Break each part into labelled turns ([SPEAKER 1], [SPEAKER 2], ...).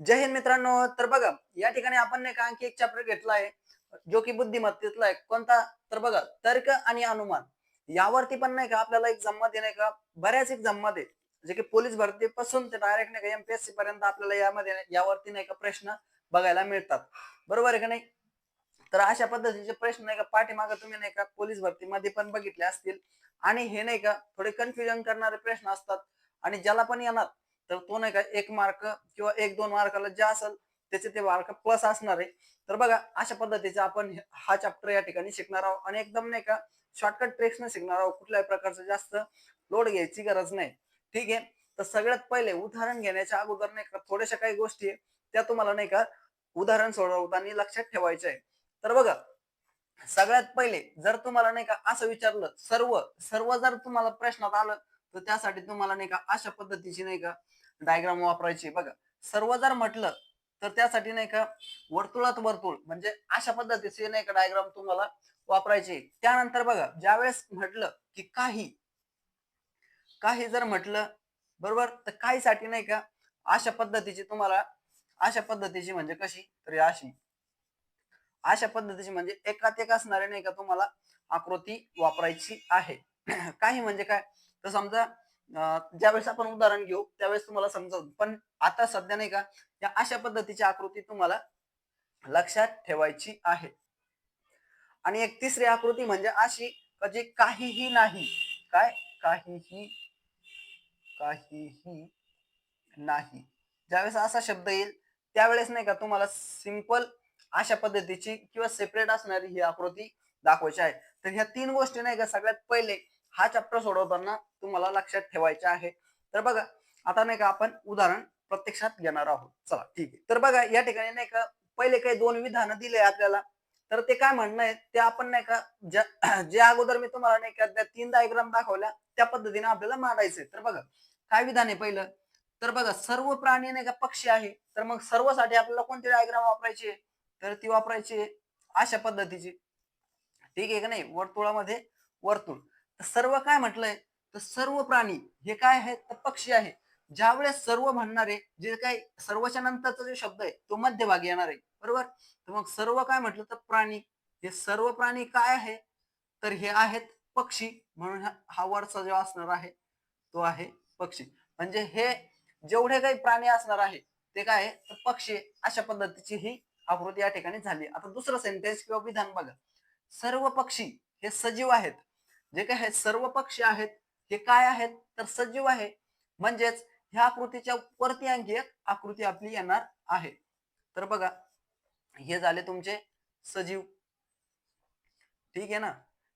[SPEAKER 1] जय हिंद मित्रांनो. तर बघा या ठिकाणी आपण नाही का आणखी एक चॅप्टर घेतला आहे जो की बुद्धिमत्तेतला आहे. कोणता? तर बघा तर्क आणि अनुमान. यावरती पण नाही का आपल्याला एक्झाममध्ये नाही का? बऱ्याच एक्झाममध्ये जे की पोलीस भरती पासून ते डायरेक्ट नाही का एमपीएससी पर्यंत आपल्याला यामध्ये यावरती नाही का प्रश्न बघायला मिळतात. बरोबर आहे का नाही? तर अशा पद्धतीचे प्रश्न नाही का पाठीमागे तुम्ही नाही का पोलीस भरतीमध्ये पण बघितले असतील. आणि हे नाही का थोडे कन्फ्युजन करणारे प्रश्न असतात. आणि ज्याला पण येणार तर तो नाही का एक मार्क किंवा एक दोन मार्काला जे असेल त्याचे ते मार्क प्लस असणार आहे. तर बघा अशा पद्धतीचा आपण हा चॅप्टर या ठिकाणी शिकणार आहोत. आणि एकदम नाही का शॉर्टकट ट्रिक्स न शिकणार आहोत. कुठल्याही प्रकारचं जास्त लोड घ्यायची गरज नाही. ठीक आहे? तर सगळ्यात पहिले उदाहरण घेण्याच्या अगोदर नाही का थोड्याशा काही गोष्टी आहे, त्या तुम्हाला नाही का उदाहरण सोडवताना लक्षात ठेवायचं आहे. तर बघा सगळ्यात पहिले जर तुम्हाला नाही का असं विचारलं सर्व सर्व जर तुम्हाला प्रश्नात आलं तर त्यासाठी तुम्हाला नाही का अशा पद्धतीची नाही का डायग्राम वापरायची बघा सर्व जर म्हटलं तर त्यासाठी नाही का वर्तुळात वर्तुळ म्हणजे अशा पद्धतीचे नाही का डायग्राम तुम्हाला वापरायचे त्यानंतर बघा ज्यावेळेस म्हटलं की काही काही जर म्हटलं बरोबर? तर काहीसाठी नाही का अशा पद्धतीची तुम्हाला अशा पद्धतीची म्हणजे कशी? तरी अशी. अशा पद्धतीची म्हणजे एकात एक असणारे नाही का तुम्हाला आकृती वापरायची आहे. काही म्हणजे काय? तर समजा ज्यावेळेस आपण उदाहरण घेऊ त्यावेळेस तुम्हाला समजावून. पण आता सध्या नाही का या अशा पद्धतीची आकृती तुम्हाला लक्षात ठेवायची आहे. आणि एक तिसरी आकृती म्हणजे अशी जी काहीही नाही. काय? काहीही काहीही नाही. ज्यावेळेस असा शब्द येईल त्यावेळेस नाही का तुम्हाला सिंपल अशा पद्धतीची किंवा सेपरेट असणारी ही आकृती दाखवायची आहे. तर ह्या तीन गोष्टी नाही का सगळ्यात पहिले हा चॅप्टर सोडवताना तुम्हाला लक्षात ठेवायचे आहे. तर बघा आता नाही का आपण उदाहरण प्रत्यक्षात घेणार आहोत. चला ठीक आहे. तर बघा या ठिकाणी नाही का पहिले काही दोन विधानं दिले आपल्याला. तर ते काय म्हणणं आहे? ते आपण नाही का ज्या जे अगोदर मी तुम्हाला नाही का त्या तीन डायग्राम दाखवल्या त्या पद्धतीने आपल्याला मांडायचंय. तर बघा काय विधान आहे पहिलं? तर बघा सर्व प्राणी नाही का पक्षी आहे. तर मग सर्वसाठी आपल्याला कोणती डायग्राम वापरायची तर ती वापरायची अशा पद्धतीची. ठीक आहे का नाही? वर्तुळामध्ये वर्तुळ. तर सर्व काय म्हटलंय? तर सर्व प्राणी हे काय आहे? तर पक्षी आहे. ज्यावेळेस सर्व म्हणणारे जे काही सर्वच्या नंतरचा जो शब्द आहे तो मध्यभागी येणार आहे. बरोबर? तर मग सर्व काय म्हटलं तर प्राणी. हे सर्व प्राणी काय आहे? तर हे आहेत पक्षी. म्हणून हा- वरचा जो असणार आहे तो आहे पक्षी. म्हणजे हे जेवढे काही प्राणी असणार आहे ते काय आहे? तर पक्षी अशा पद्धतीची ही आकृती या ठिकाणी झाली. आता दुसरं सेंटेन्स किंवा विधान बघा. सर्व पक्षी हे सजीव आहेत. जे काय आहेत सर्व पक्षी आहेत हे काय आहेत तर सजीव आहे. म्हणजेच ह्या आकृतीच्या वरती आणखी एक आकृती आपली येणार आहे. तर बघा हे झाले तुमचे सजीव. ठीक आहे ना?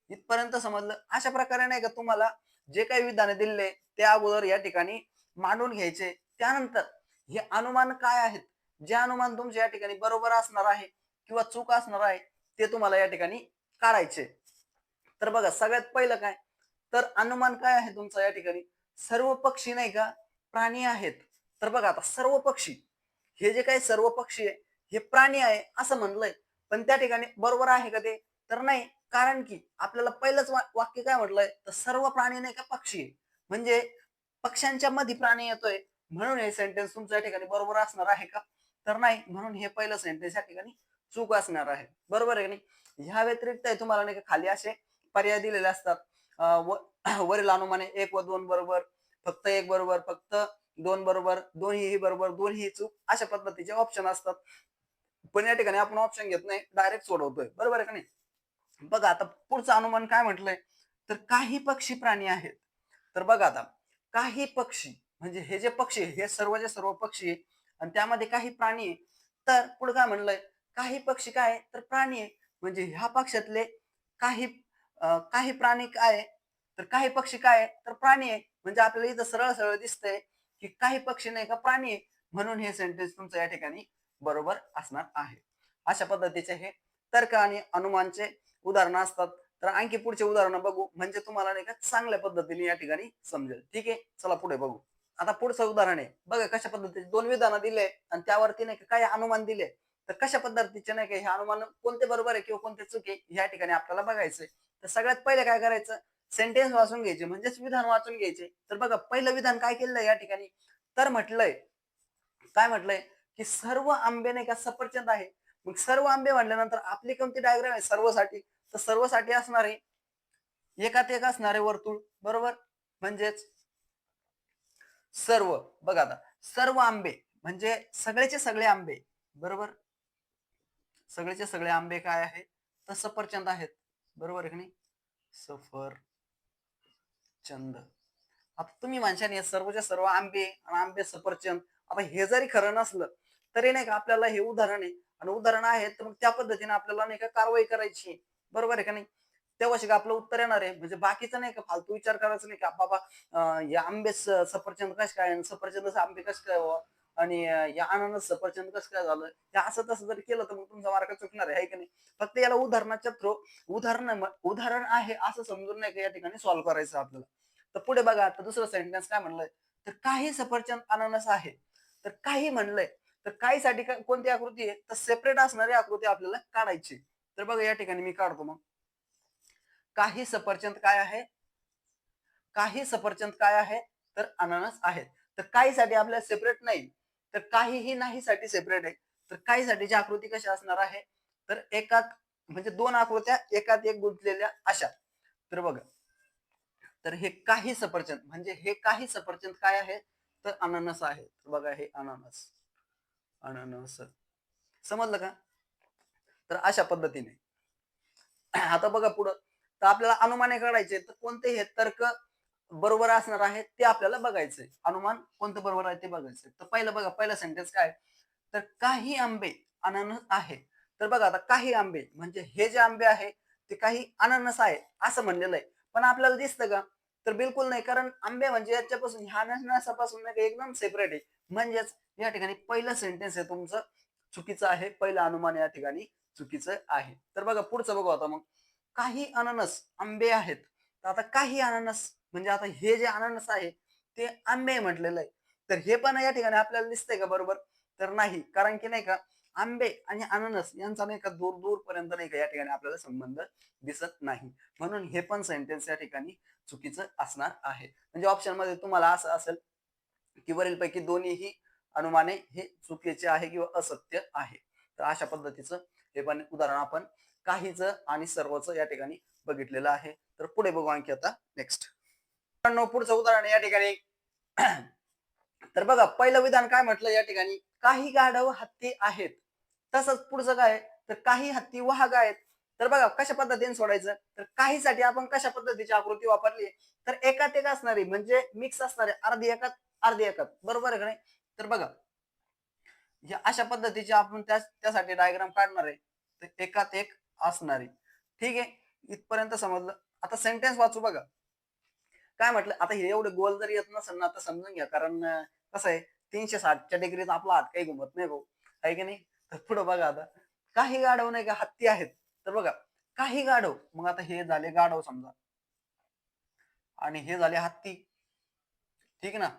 [SPEAKER 1] इथपर्यंत समजलं? अशा प्रकारे नाही का तुम्हाला जे काही विधाने दिले ते अगोदर या ठिकाणी मांडून घ्यायचे. त्यानंतर हे अनुमान काय आहेत? जे अनुमान तुमचे या ठिकाणी बरोबर असणार आहे किंवा चूक असणार आहे ते तुम्हाला या ठिकाणी काढायचे. तर बघा सगळ्यात पहिलं काय? तर अनुमान काय आहे तुमचं या ठिकाणी? सर्व पक्षी नाही का प्राणी आहेत. तर बघा आता सर्व पक्षी हे जे काही सर्व पक्षी आहे हे प्राणी आहे असं म्हणलंय. पण त्या ठिकाणी बरोबर आहे का ते? तर नाही. कारण की आपल्याला पहिलंच वाक्य काय म्हटलंय? तर सर्व प्राणी नाही का पक्षी आहे. म्हणजे पक्ष्यांच्या मध्ये प्राणी येतोय. म्हणून हे सेंटेन्स तुमच्या या ठिकाणी बरोबर असणार आहे का? तर नाही. म्हणून हे पहिलं सेंटेन्स या ठिकाणी चूक असणार आहे. बरोबर आहे का नाही? ह्या व्यतिरिक्त आहे तुम्हाला नाही का खाली असे पर्याय दिलेले असतात. व- वरील अनुमाने एक व दोन बरोबर फक्त एक बरोबर फक्त दोन बरोबर दोन्ही बरोबर दोन्ही चूक अशा पद्धतीचे ऑप्शन असतात. पण या ठिकाणी आपण ऑप्शन घेत नाही डायरेक्ट सोडवतोय. बरोबर आहे का नाही? बघा आता पुढचं अनुमान काय म्हटलंय? तर काही पक्षी प्राणी आहेत. तर बघा आता काही पक्षी म्हणजे हे जे पक्षी हे सर्व जे सर्व पक्षी आहे आणि त्यामध्ये काही प्राणी आहे तर पुढे काय म्हणलंय काही पक्षी काय तर प्राणी आहे म्हणजे ह्या पक्षातले काही काही प्राणी काय तर काही पक्षी काय तर प्राणी आहे. म्हणजे आपल्याला इथं सरळ सरळ दिसतंय की काही पक्षी नाही का प्राणी आहे. म्हणून हे सेंटेन्स तुमचं या ठिकाणी बरोबर असणार आहे. अशा पद्धतीचे हे तर्क आणि अनुमानचे उदाहरणं असतात. तर आणखी पुढचे उदाहरणं बघू. म्हणजे तुम्हाला नाही का चांगल्या पद्धतीने या ठिकाणी समजेल. ठीक आहे? चला पुढे बघू. आता पुढचं उदाहरण आहे. बघा कशा पद्धतीचे दोन विधानं दिले आणि त्यावरती नाही का काही अनुमान दिले. तर कशा पद्धतीचे नाही का हे अनुमान कोणते बरोबर आहे किंवा कोणते चुके ह्या ठिकाणी आपल्याला बघायचंय. तर सगळ्यात पहिले काय करायचं? सेंटेन्स वाचून घ्यायचे म्हणजेच विधान वाचून घ्यायचे. तर बघा पहिलं विधान काय केलेलं या ठिकाणी? तर म्हटलंय काय म्हटलंय? की सर्व आंबे नाही का सफरचंद आहे. मग सर्व आंबे म्हणल्यानंतर आपली कोणती डायग्राम आहे? सर्वसाठी. तर सर्वसाठी असणारे एकात एक असणारे वर्तुळ बरोबर? म्हणजेच सर्व. बघा आता सर्व आंबे म्हणजे सगळेचे सगळे आंबे बरोबर? सगळेचे सगळे आंबे काय आहे? तर सफरचंद आहेत. बरोबर आहे का नाही? सफर चंद आता तुम्ही माणसाने सर्वच्या सर्व आंबे आणि आंबे सफरचंद आता हे जरी खरं नसलं तरी नाही का आपल्याला हे उदाहरण आहे. आणि उदाहरण आहे तर मग त्या पद्धतीने आपल्याला नाही का कारवाई करायची आहे. बरोबर आहे का नाही? तेव्हा शिका आपलं उत्तर येणार आहे? म्हणजे बाकीचं नाही का फालतू विचार करायचा नाही का? बाबा हे आंबे सफरचंद कसे काय? सफरचंद आंबे कसे काय? आणि या अननस सफरचंद कसं काय झालं? हे असं तसं जर केलं तर मग तुमचा मार्ग चुकणार आहे की नाही? फक्त याला उदाहरणाच्या थ्रू उदाहरण उदाहरण आहे असं समजून नाही का या ठिकाणी सॉल्व्ह करायचं आपल्याला. तर पुढे बघा आता दुसरं सेंटेन्स काय म्हणलंय? तर काही सफरचंद अननस आहे. तर काही म्हणलंय. तर काहीसाठी साठी कोणती आकृती आहे? तर सेपरेट असणारी आकृती आपल्याला काढायची. तर बघा या ठिकाणी मी काढतो मग. काही सफरचंद काय आहे? काही सफरचंद काय आहे? तर अननस आहे. तर काहीसाठी आपल्याला सेपरेट नाही. तर काहीही नाहीसाठी सेपरेट आहे. तर काहीसाठीची आकृती कशी असणार आहे? तर एकात म्हणजे दोन आकृत्या एकात एक गुंतलेल्या अशा. तर बघा. तर हे काही सफरचंद म्हणजे हे काही सफरचंद काय आहे? तर अननस आहे. तर बघा हे अननस. अननस. समजलं का? तर अशा पद्धतीने. आता बघा पुढं. तर आपल्याला अनुमाने काढायचे तर कोणते हे? तर्क बरोबर असणार आहे ते आपल्याला बघायचंय. अनुमान कोणतं बरोबर आहे ते बघायचंय. तर पहिलं बघा पहिलं सेंटेन्स काय? तर काही आंबे अननस आहे तर बघा आता काही आंबे म्हणजे हे जे आंबे आहे ते काही अननस आहे असं म्हणलेलं आहे. पण आपल्याला दिसतं का? तर बिलकुल नाही कारण आंबे म्हणजे याच्यापासून ह्या अननसापासून नाही का एकदम सेपरेट आहे. म्हणजेच या ठिकाणी पहिलं सेंटेन्स आहे तुमचं चुकीचं आहे. पहिलं अनुमान या ठिकाणी चुकीचं आहे. तर बघा पुढचं बघू आता मग. काही अननस आंबे आहेत. तर आता काही अननस म्हणजे आता हे जे अननस आहे ते आंबे म्हटलेलं आहे. तर हे पण या ठिकाणी आपल्याला दिसतंय का बरोबर? तर नाही. कारण की नाही का आंबे आणि अननस यांचा नाही का दूर दूर पर्यंत नाही का या ठिकाणी आपल्याला संबंध दिसत नाही. म्हणून हे पण सेंटेन्स या ठिकाणी चुकीचं असणार आहे. म्हणजे ऑप्शनमध्ये तुम्हाला असं असेल की वरीलपैकी दोन्हीही अनुमाने हे चुकीचे आहे किंवा असत्य आहे. तर अशा पद्धतीचं हे पण उदाहरण आपण काहीच आणि सर्वच या ठिकाणी बघितलेलं आहे. तर पुढे बघू आणखी आता नेक्स्ट पुढचं उदाहरण या ठिकाणी. तर बघा पहिलं विधान काय म्हटलं? या ठिकाणी काही गाढव हत्ती आहेत. तसंच पुढचं काय? तर काही हत्ती वाहग आहेत. तर बघा कशा पद्धतीने सोडायचं? तर काहीसाठी आपण कशा पद्धतीची आकृती वापरली? तर एकात एक असणारी म्हणजे मिक्स असणारे अर्धी एकात अर्धी एकात. बरोबर आहे का नाही? तर बघा या अशा पद्धतीची आपण त्या त्यासाठी डायग्राम काढणार आहे. तर एकात एक असणारी. ठीक आहे? इथपर्यंत समजलं. आता सेंटेन्स वाचू बघा. काय म्हटलं? आता हे एवढे गोल जर येत नसेल ना आता समजून घ्या. कारण कसं आहे? तीनशे साठच्या डिग्रीत आपला हात काही घुमत नाही भाऊ. आहे की नाही? तर पुढे बघा आता. काही गाढव नाही का? हत्ती आहेत. तर बघा. काही गाढव. मग आता हे झाले गाढव समजा. आणि हे झाले हत्ती. ठीक ना?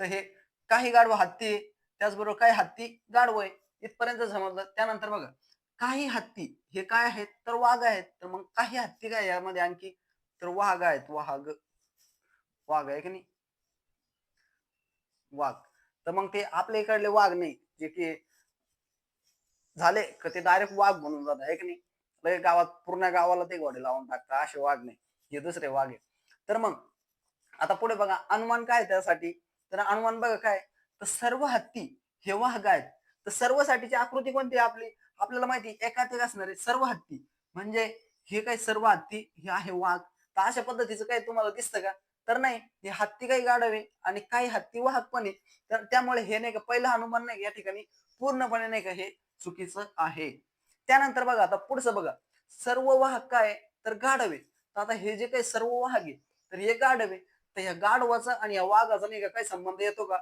[SPEAKER 1] तर हे काही गाढव हत्ती त्याचबरोबर काही हत्ती गाढव आहे. इथपर्यंत समजलं. त्यानंतर बघा. काही हत्ती हे काय आहेत? तर वाघ आहेत. तर मग काही हत्ती काय यामध्ये आणखी? तर वाघ आहेत. वाघ. वाघ आहे की नाही? वाघ. तर मग ते आपल्या इकडले वाघ नाही जे की झाले का ते डायरेक्ट वाघ म्हणून जात आहे की नाही? लगे गावात पूर्ण गावाला ते घोडे लावून टाकतात असे वाघ नाही. हे दुसरे वाघ आहे तर मग आता पुढे बघा अनुमान काय त्यासाठी? तर अनुमान बघा काय? तर सर्व हत्ती हे वाघ आहेत. तर सर्वसाठीची आकृती कोणती आहे आपली? आपल्याला माहिती एकात असणारे सर्व हत्ती. म्हणजे हे काय सर्व हत्ती? हे आहे वाघ. तर अशा पद्धतीचं काय तुम्हाला दिसतं का? तर नाही हे हत्ती काही गाढवे आणि काही हत्ती वाहक पण आहे तर त्यामुळे हे नाही का पहिलं अनुमान नाही या ठिकाणी पूर्णपणे नाही का हे चुकीचं आहे. त्यानंतर बघा आता पुढचं बघा. सर्व वाहक काय? तर गाढवे. तर आता हे जे काही सर्व वाहक आहे तर हे गाढवे. तर ह्या गाढवाचा आणि या वाघाचा नाही का काही संबंध येतो का?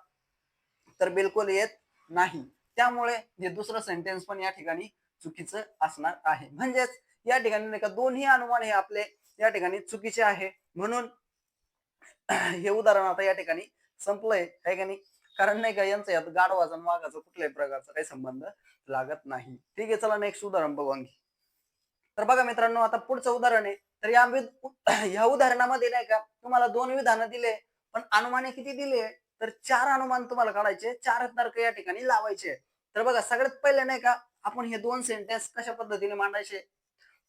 [SPEAKER 1] तर बिलकुल येत नाही. त्यामुळे हे दुसरं सेंटेन्स पण या ठिकाणी चुकीचं असणार आहे. म्हणजेच या ठिकाणी नाही का दोन्ही अनुमान हे आपले या ठिकाणी चुकीचे आहे. म्हणून हे उदाहरण आता या ठिकाणी संपलंय. आहे का नाही? कारण नाही का यांचं यात गाढवाचा आणि वाघाचा कुठल्याही प्रकारचा काही संबंध लागत नाही. ठीक आहे चला नेक्स्ट उदाहरण बघू आणखी तर बघा मित्रांनो आता पुढचं उदाहरण आहे. तर या ह्या उदाहरणामध्ये नाही का तुम्हाला दोन विधानं दिले पण अनुमाने किती दिले? तर चार अनुमान तुम्हाला काढायचे चार तर्क या ठिकाणी लावायचे. तर बघा सगळ्यात पहिले नाही का आपण हे दोन सेंटेन्स कशा पद्धतीने मांडायचे?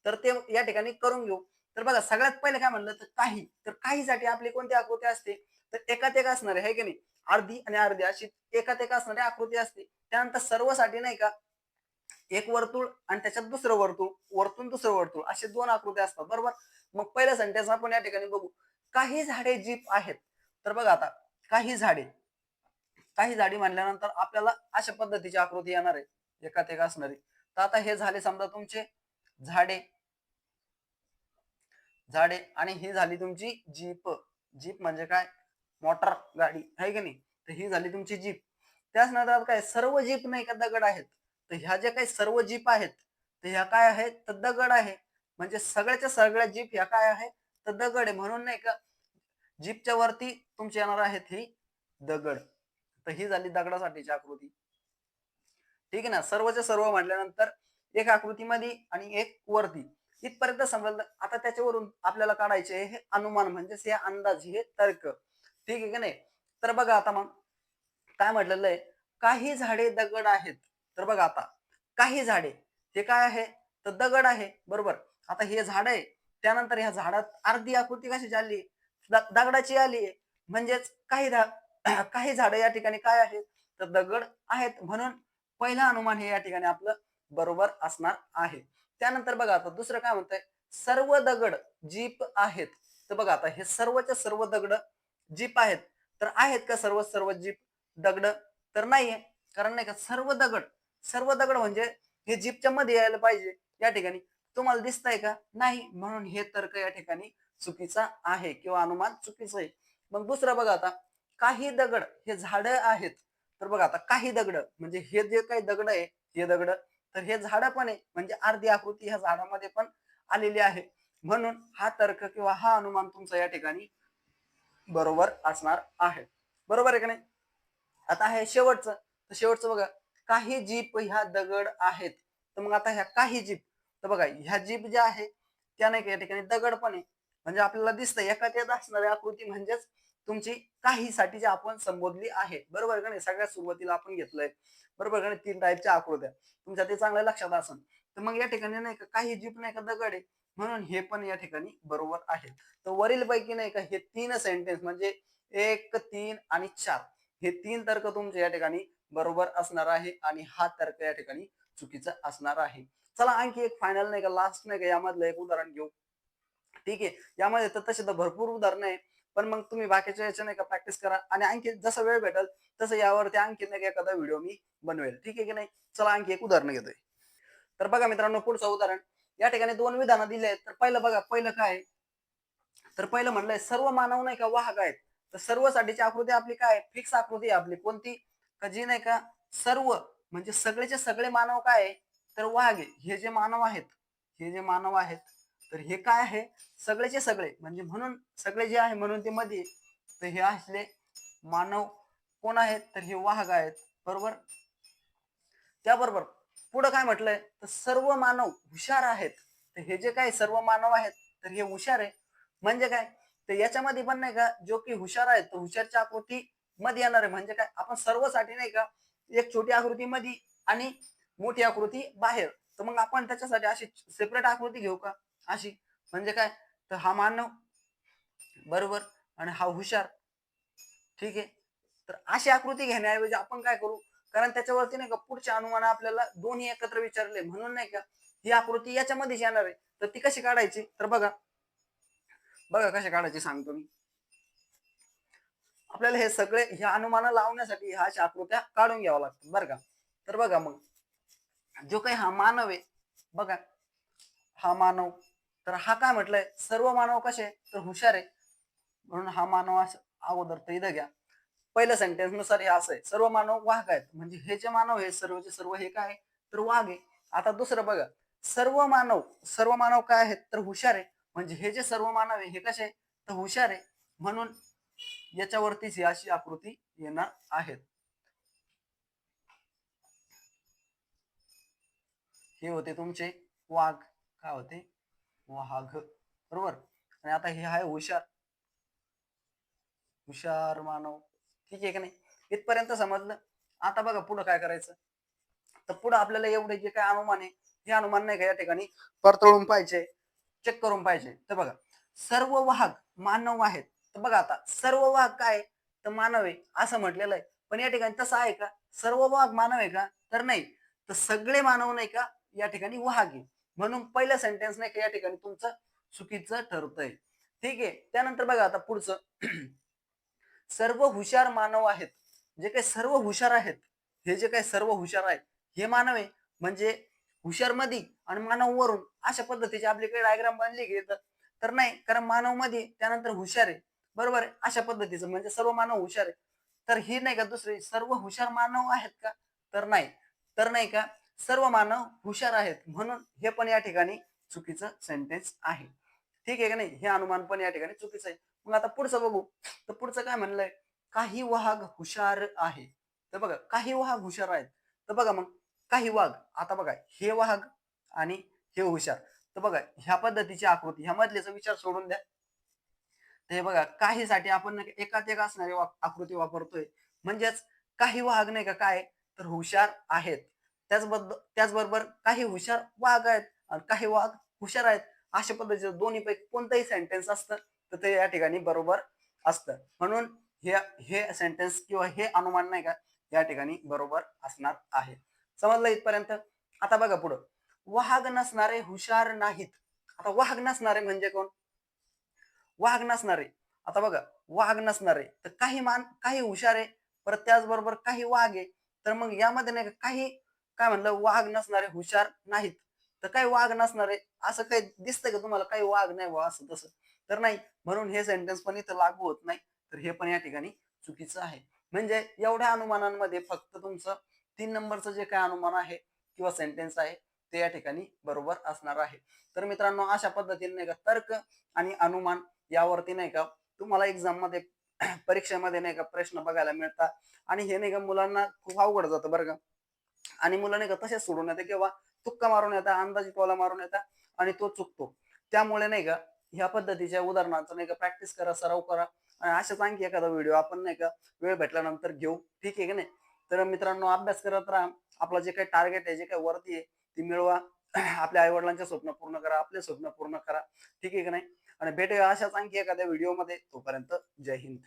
[SPEAKER 1] तर ते या ठिकाणी करून घेऊ. तर बघा सगळ्यात पहिले काय म्हणलं तर काही. तर काहीसाठी आपली कोणती आकृती असते? तर एकात एक असणार आहे की नाही? अर्धी आणि अर्धी अशी एकात एक असणारी आकृती असते. त्यानंतर सर्वसाठी नाही का एक वर्तुळ आणि त्याच्यात दुसरं वर्तुळ वरतून दुसरं वर्तुळ असे दोन आकृती असतात बरोबर? मग पहिलं सेंटेन्स आपण या ठिकाणी बघू. काही झाडे जीप आहेत. तर बघा आता काही झाडे. काही झाडी म्हणल्यानंतर आपल्याला अशा पद्धतीची आकृती येणार आहे. एकात एक असणारी. तर आता हे झाले समजा तुमचे झाडे. झाडे आणि ही झाली तुमची जीप. जीप म्हणजे काय? मोटर गाडी. आहे की नाही? तर ही झाली तुमची जीप. त्याच नंतर काय? सर्व जीप नाही का दगड आहेत? तर ह्या ज्या काही सर्व जीप आहेत तर ह्या काय आहेत? तर दगड आहे. म्हणजे सगळ्याच्या सगळ्या जीप ह्या काय आहे? तर दगड आहे. म्हणून नाही का? जीपच्या वरती तुमची येणार आहेत ही दगड. तर ही झाली दगडासाठीची आकृती. ठीक आहे ना? सर्वच्या सर्व म्हटल्यानंतर एक आकृतीमध्ये आणि एक वरती. इथपर्यंत समजलं आता त्याच्यावरून आपल्याला काढायचे हे अनुमान म्हणजेच हे अंदाज हे तर्क. ठीक आहे का नाही? तर बघा आता मग काय म्हटलेलं आहे? काही झाडे दगड आहेत. तर बघा आता काही झाडे हे काय आहे? तर दगड आहे. बरोबर? आता हे झाड आहे. त्यानंतर ह्या झाडात अर्धी आकृती कशी आली? द- दगडाची आली आहे. म्हणजेच काही काही झाडं या ठिकाणी काय आहेत? तर दगड आहेत म्हणून पहिलं अनुमान हे या ठिकाणी आपलं बरोबर असणार आहे. त्यानंतर बघा आता दुसरं काय म्हणतंय? सर्व दगड जीप आहेत. तर बघा आता हे सर्वच्या सर्व दगड जीप आहेत. तर आहेत का सर्व सर्व जीप दगड? तर नाहीये. कारण नाही का सर्व दगड सर्व दगड म्हणजे हे जीपच्या मध्ये यायला पाहिजे या ठिकाणी. तुम्हाला दिसतंय का? नाही. म्हणून हे तर्क या ठिकाणी चुकीचा आहे किंवा अनुमान चुकीचं आहे. मग दुसरं बघा आता. काही दगड हे झाड आहेत. तर बघा आता काही दगड म्हणजे हे जे काही दगड आहे हे दगड तर हे झाड पण आहे. म्हणजे अर्धी आकृती ह्या झाडामध्ये पण आलेली आहे. म्हणून हा तर्क किंवा हा अनुमान तुमचा या ठिकाणी बरोबर असणार आहे. बरोबर आहे का नाही? आता हे शेवटचं तर शेवटचं बघा. काही जीप ह्या दगड आहेत. तर मग आता ह्या काही जीप तर बघा ह्या जीप ज्या आहे त्या नाही का या ठिकाणी दगड पण आहे. म्हणजे आपल्याला दिसतंय एखाद्यात असणारी आकृती म्हणजेच तुमची काही साठी जी आपण संबोधली आहे बरोबर का नाही? सगळ्यात सुरुवातीला आपण घेतलंय. बरोबर का नाही? तीन टाईपच्या आकृत्या. तुमच्या ते चांगल्या लक्षात असन. तर मग या ठिकाणी नाही का काही जीप नाही का दगड आहे? म्हणून हे पण या ठिकाणी बरोबर आहे. तर वरील पैकी नाही का हे तीन सेंटेन्स म्हणजे एक तीन आणि चार. हे तीन तर्क तुमचे या ठिकाणी बरोबर असणार आहे आणि हा तर्क या ठिकाणी चुकीचा असणार आहे. चला आणखी एक फायनल नाही का लास्ट नाही का यामधलं एक उदाहरण घेऊ. ठीक आहे. यामध्ये तर तसे तर भरपूर उदाहरण आहे पण मग तुम्ही बाकीच्या याच्या नाही का प्रॅक्टिस करा. आणि आणखी जसा वेळ भेटेल तसं यावरती आणखी नाही का एखादा व्हिडिओ मी बनवेल. ठीक आहे की नाही? चला आणखी एक उदाहरण घेतोय. तर बघा मित्रांनो पुढचं उदाहरण. या ठिकाणी दोन विधानं दिले आहेत. तर पहिलं बघा पहिलं काय? तर पहिलं म्हणलंय सर्व मानव नाही का वाहक आहेत. तर सर्वसाठीची आकृती आपली काय फिक्स आकृती आपली. कोणती? का जी नाही का सर्व म्हणजे सगळेचे सगळे मानव काय आहे? तर वाघ हे जे मानव आहेत हे जे मानव आहेत तर हे काय आहे? सगळेचे सगळे म्हणजे म्हणून सगळे जे आहे म्हणून ते मध्ये तर हे असले मानव कोण आहेत? तर हे वाहक आहेत. बरोबर? त्याबरोबर पुढं काय म्हटलंय? तर सर्व मानव हुशार आहेत. तर हे जे काय सर्व मानव आहेत तर हे हुशार आहे. म्हणजे काय? तर याच्यामध्ये पण नाही का? जो की हुशार आहे तर हुशारच्या आकृती मध्ये येणार आहे. म्हणजे काय? आपण सर्वसाठी नाही का? एक छोटी आकृती मध्ये आणि मोठी आकृती बाहेर. तर मग आपण त्याच्यासाठी अशी सेपरेट आकृती घेऊ का? अशी. म्हणजे काय? तर हा मानव बरोबर आणि हा हुशार. ठीक आहे? तर अशी आकृती घेण्याऐवजी आपण काय करू? कारण त्याच्यावरती नाही का पुढच्या अनुमान आपल्याला दोन्ही एकत्र विचारले. म्हणून नाही का ही आकृती याच्यामध्येच येणार आहे. तर ती कशी काढायची? तर बघा. बघा कशी काढायची सांगतो मी. आपल्याला हे सगळे ह्या अनुमान लावण्यासाठी ह्या अशा आकृत्या काढून घ्याव्या लागतात. बरं का? तर बघा मग. जो काही हा मानव आहे. बघा. हा मानव तर हा काय म्हटलंय? सर्व मानव कसे तर हुशार आहे म्हणून हा मानव अगोदर तर इथं घ्या. पहिलं सेंटेन्सनुसार हे असं आहे. सर्व मानव वाघ आहेत. म्हणजे हे जे मानव आहे सर्वचे सर्व हे काय आहे? तर वाघ आहे. आता दुसरं बघा. सर्व मानव सर्व मानव काय आहेत? तर हुशार आहे म्हणजे हे जे सर्व मानव आहे हे कसे आहे? तर हुशार आहे म्हणून याच्यावरतीच ही अशी आकृती येणार आहेत. हे होते तुमचे वाघ. काय होते? वाघ. बरोबर? आणि आता हे आहे हुशार. हुशार मानव. ठीक आहे का नाही? इथपर्यंत समजलं? आता बघा पुढं काय करायचं. तर पुढं आपल्याला एवढे जे काय अनुमान आहे हे अनुमान नाही का या ठिकाणी? परतळून पाहिजे चेक करून पाहिजे. तर बघा सर्व वाहक मानव आहेत. तर बघा आता सर्व वाहक काय तर मानव आहे असं म्हटलेलं आहे. पण या ठिकाणी तसं आहे का? सर्व वाहक मानव आहे का? तर नाही. तर सगळे मानव नाही का? या ठिकाणी वाहक आहे. म्हणून पहिलं सेंटेन्स नाही या ठिकाणी तुमचं चुकीचं ठरतंय. ठीक आहे? त्यानंतर बघा आता पुढचं. सर्व हुशार मानव आहेत. जे काही सर्व हुशार आहेत हे जे काही सर्व हुशार आहेत हे मानव आहे. म्हणजे हुशारमध्ये आणि मानव वरून अशा पद्धतीची आपल्याकडे डायग्राम बनली की तर तर नाही कारण मानवमध्ये त्यानंतर हुशार आहे. बरोबर आहे? अशा पद्धतीचं. म्हणजे सर्व मानव हुशार आहे. तर ही नाही का दुसरी? सर्व हुशार मानव आहेत का? तर नाही. तर नाही का? सर्व मानव हुशार आहेत म्हणून हे पण या ठिकाणी चुकीचं सेंटेन्स आहे. ठीक आहे का नाही? हे अनुमान पण या ठिकाणी चुकीचं आहे. मग आता पुढचं बघू. तर पुढचं काय म्हणलंय? काही वाघ हुशार आहे. तर बघा काही वाघ हुशार आहेत. तर बघा मग काही वाघ आता बघा हे वाघ आणि हे हुशार. तर बघा ह्या पद्धतीची आकृती ह्या मधल्याचा विचार सोडून द्या. तर हे बघा काहीसाठी आपण एकात एक असणारी आकृती वापरतोय. म्हणजेच काही वाघ नाही का काय? तर हुशार आहेत. त्याचबद्दल त्याचबरोबर काही हुशार वाघ आहेत आणि काही वाघ हुशार आहेत. अशा पद्धतीचं दोन्ही पैकी कोणतंही सेंटेन्स असतं तर ते या ठिकाणी बरोबर असतं. म्हणून हे हे सेंटेन्स किंवा हे अनुमान नाही का या ठिकाणी बरोबर असणार आहे. समजलं इथपर्यंत? आता बघा पुढं. वाघ नसणारे हुशार नाहीत. आता वाघ नसणारे म्हणजे कोण? वाघ नसणारे. आता बघा वाघ नसणारे तर काही मान काही हुशार आहे परत त्याचबरोबर काही वाघ आहे. तर मग यामध्ये नाही का काही काय म्हणलं वाघ नसणारे हुशार नाहीत. तर काही वाघ नसणारे असं काही दिसतंय का तुम्हाला? काही वाघ नाही बा असं तसं. तर नाही म्हणून हे सेंटेन्स पण इथं लागू होत नाही. तर हे पण या ठिकाणी चुकीचं आहे. म्हणजे एवढ्या अनुमानांमध्ये फक्त तुमचं तीन नंबरचं जे काय अनुमान आहे किंवा सेंटेन्स आहे ते या ठिकाणी बरोबर असणार आहे. तर मित्रांनो अशा पद्धतीने नाही का तर्क आणि अनुमान यावरती नाही का तुम्हाला एक्झाममध्ये परीक्षेमध्ये नाही का प्रश्न बघायला मिळतात. आणि हे नाही का मुलांना खूप अवघड जातं बरं का. आणि मुलं नाही का तसेच सोडून येते किंवा तुक्का मारून येतात अंदाजी टोला मारून येतात आणि तो चुकतो. त्यामुळे नाही का ह्या पद्धतीच्या उदाहरणार्थ नाही का प्रॅक्टिस करा सराव करा आणि अशाच आणखी एखादा व्हिडिओ आपण नाही का वेळ भेटल्यानंतर घेऊ. ठीक आहे की नाही? तर मित्रांनो अभ्यास करत राहा. आपलं जे काही टार्गेट आहे जे काही वरती आहे ती मिळवा. आपल्या आई वडिलांचे स्वप्न पूर्ण करा आपले स्वप्न पूर्ण करा. ठीक आहे की नाही? आणि भेटूया अशाच आणखी एखाद्या व्हिडिओमध्ये तोपर्यंत जय हिंद.